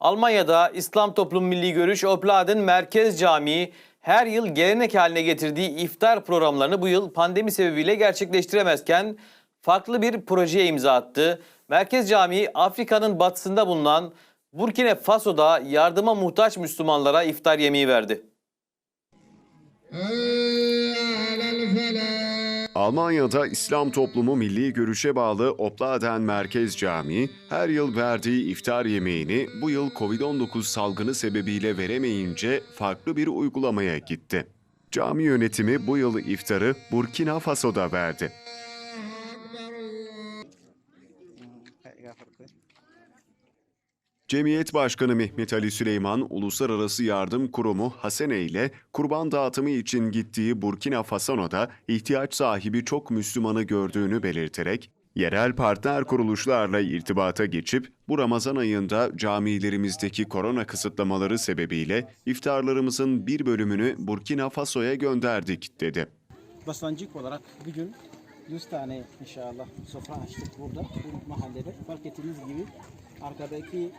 Almanya'da İslam Toplum Milli Görüş Opladen Merkez Camii her yıl gelenek haline getirdiği iftar programlarını bu yıl pandemi sebebiyle gerçekleştiremezken farklı bir projeye imza attı. Merkez Camii Afrika'nın batısında bulunan Burkina Faso'da yardıma muhtaç Müslümanlara iftar yemeği verdi. Almanya'da İslam Toplumu Milli Görüş'e bağlı Opladen Merkez Camii her yıl verdiği iftar yemeğini bu yıl Covid-19 salgını sebebiyle veremeyince farklı bir uygulamaya gitti. Cami yönetimi bu yıl iftarı Burkina Faso'da verdi. Cemiyet Başkanı Mehmet Ali Süleyman, Uluslararası Yardım Kurumu Hasene ile kurban dağıtımı için gittiği Burkina Faso'da ihtiyaç sahibi çok Müslümanı gördüğünü belirterek, yerel partner kuruluşlarla irtibata geçip bu Ramazan ayında camilerimizdeki korona kısıtlamaları sebebiyle iftarlarımızın bir bölümünü Burkina Faso'ya gönderdik dedi. Basancık olarak bugün 100 tane inşallah sofra açtık burada bu mahallede. Fark ettiğiniz gibi arkadaki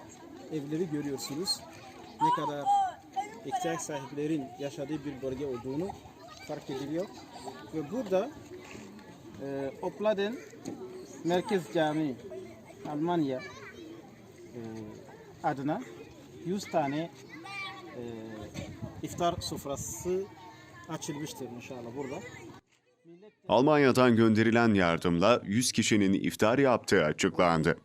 evleri görüyorsunuz. Ne kadar ihtiyaç sahiplerin yaşadığı bir bölge olduğunu fark ediliyor. Ve burada e, Opladen Merkez Camii Almanya e, adına 100 tane e, iftar sofrası açılmıştır inşallah burada. Almanya'dan gönderilen yardımla 100 kişinin iftar yaptığı açıklandı.